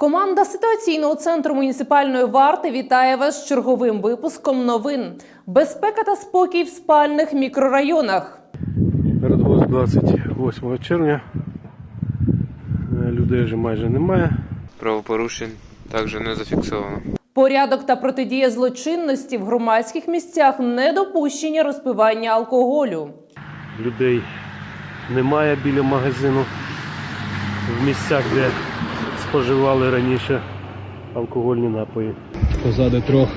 Команда ситуаційного центру муніципальної варти вітає вас з черговим випуском новин. Безпека та спокій в спальних мікрорайонах. Передгоз 28 червня. Е, Людей вже майже немає. Правопорушень також не зафіксовано. Порядок та протидія злочинності в громадських місцях, недопущення розпивання алкоголю. Людей немає біля магазину в місцях, де споживали раніше алкогольні напої. Позади трьох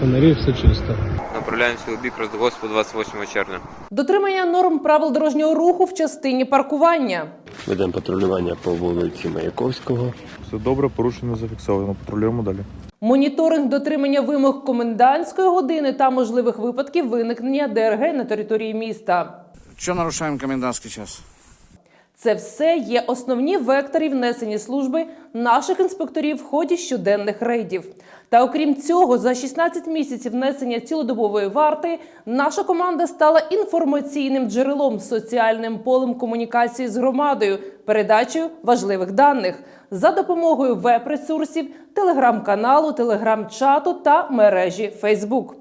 фонарів все чисто. Направляємося у бік Роздгоспу 28 червня. Дотримання норм правил дорожнього руху в частині паркування. Ведемо патрулювання по вулиці Маяковського. Все добре, порушення зафіксовано. Патрулюємо далі. Моніторинг дотримання вимог комендантської години та можливих випадків виникнення ДРГ на території міста. Что нарушаем комендантский час? Це все є основні вектори внесення служби наших інспекторів в ході щоденних рейдів. Та окрім цього, за 16 місяців несення цілодобової варти наша команда стала інформаційним джерелом, соціальним полем комунікації з громадою, передачею важливих даних за допомогою веб-ресурсів, телеграм-каналу, телеграм-чату та мережі Фейсбук.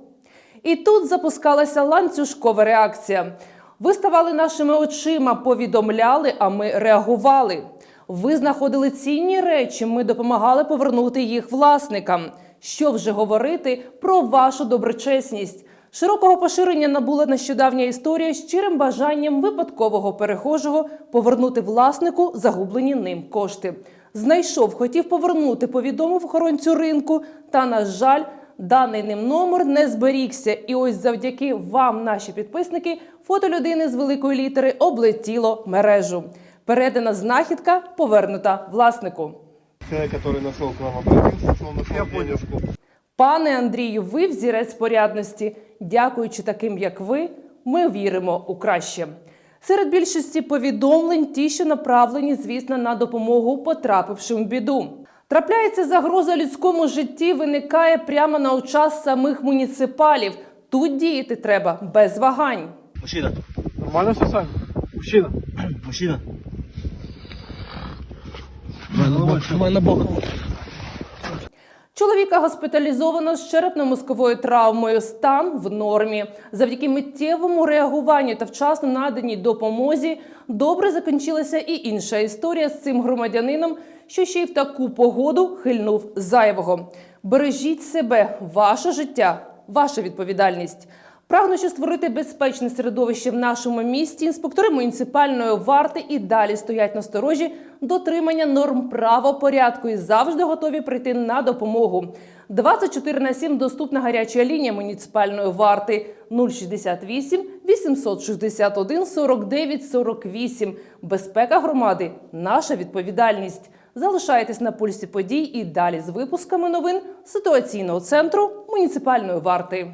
І тут запускалася ланцюжкова реакція. Ви ставали нашими очима, повідомляли, а ми реагували. Ви знаходили цінні речі, ми допомагали повернути їх власникам. Що вже говорити про вашу доброчесність? Широкого поширення набула нещодавня історія з щирим бажанням випадкового перехожого повернути власнику загублені ним кошти. Знайшов, хотів повернути, повідомив охоронцю ринку, та, на жаль, Даний ним номер не зберігся, і ось завдяки вам, наші підписники, фото людини з великої літери облетіло мережу. Передана знахідка повернута власнику. человек, который нашел к вам обратился, он нашел денежку. Пане Андрію, ви взірець порядності. Дякуючи таким, як ви, ми віримо у краще. Серед більшості повідомлень ті, що направлені, звісно, на допомогу потрапившим в біду. Трапляється загроза людському житті, виникає прямо на очах самих муніципалів. Тут діяти треба без вагань. Мужчина, Нормально все Сань? Мужчина. мужчина. Давай на бок. Чоловіка госпіталізовано з черепно-мозковою травмою. Стан в нормі. Завдяки миттєвому реагуванню та вчасно наданій допомозі добре закінчилася і інша історія з цим громадянином, що ще й в таку погоду хильнув зайвого. Бережіть себе, ваше життя, ваша відповідальність. Прагнучи створити безпечне середовище в нашому місті, інспектори муніципальної варти і далі стоять на сторожі дотримання норм правопорядку і завжди готові прийти на допомогу. 24 на 7 доступна гаряча лінія муніципальної варти 068 861 49 48. Безпека громади наша відповідальність. Залишайтесь на пульсі подій і далі з випусками новин ситуаційного центру муніципальної варти.